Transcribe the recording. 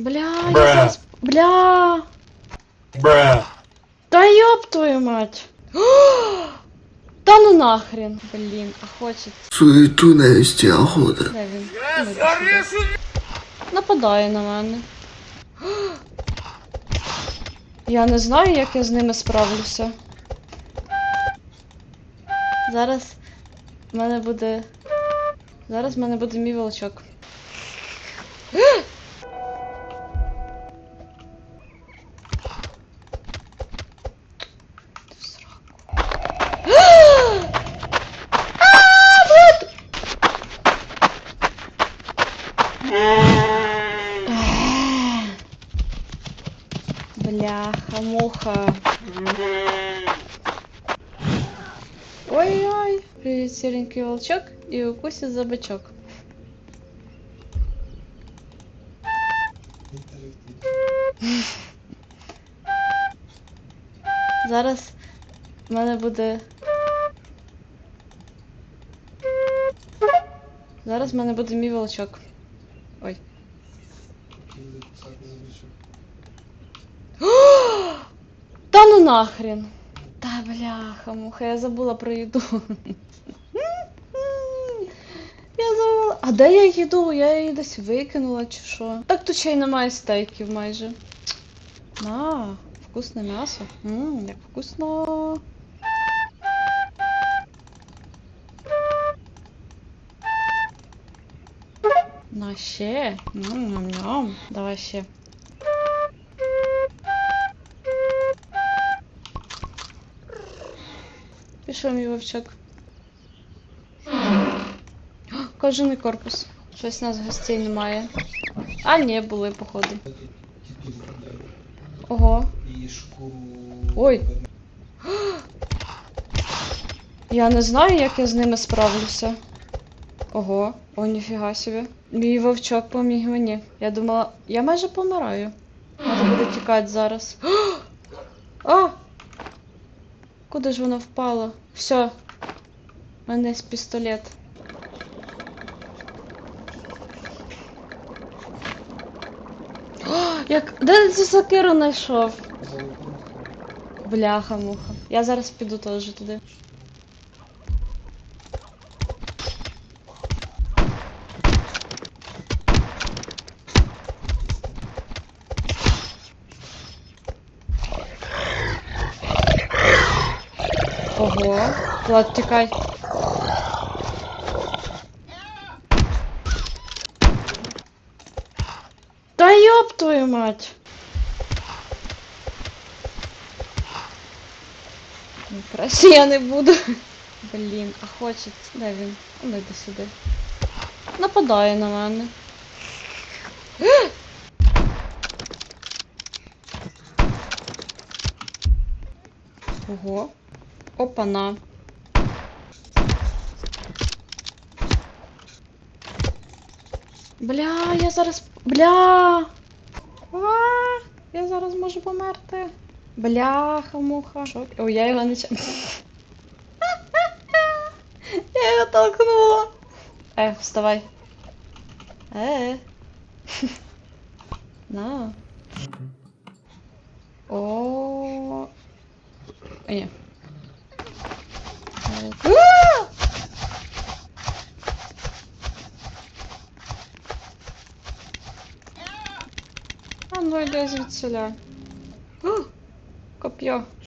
Бля, Бра. я зараз... Бля. Бра. Та ёб твою мать. Та ну нахрен. Блін, а хочеться. Суету навести охота. Де він? Нападає на мене. Я не знаю, як я з ними справлюся. Зараз в мене буде. Зараз в мене буде мій волочок. Бляха, муха. Ой-ой. Привіт, сіренький волчок і укусить за бачок. Зараз в мене буде. Зараз в мене буде мій волчок. Та ну нахрен. Та бляха, муха, я забула про їду. Я забула. А де я їду? Я її десь викинула чи що? Так тут ще й немає стейків майже. На, вкусне м'ясо. Ммм, як вкусно. На ще. Ням-ням-ням. Давай ще. Пішов мій вовчок. О, Кожаний корпус. Щось у нас гостей немає. А, ні, були, походу. Ого. Ой. Я не знаю, як я з ними справлюся. Ого, о, ніфіга собі. Мій вовчок поміг мені. Я думала, я майже помираю. Треба буде тікати зараз. А! Куди ж воно впало? Все. У мене є пістолет. О, як. Де ти цю сокиру знайшов? Бляха-муха. Я зараз піду теж туди. Ого. Влад, тікай. Та ёб твою мать! Краще я не буду. Блін, а хочеться. Де він? Ну, йди сюди. Нападає на мене. Ого. Опана. Бля, я зараз. Бля. А, я зараз можу померти. Бляха, муха. Шок. О, я його не. Я його толкнула. Е, вставай. Е. На. О. А, ні. Е, а! Ну йди звідсіля. Коп'є.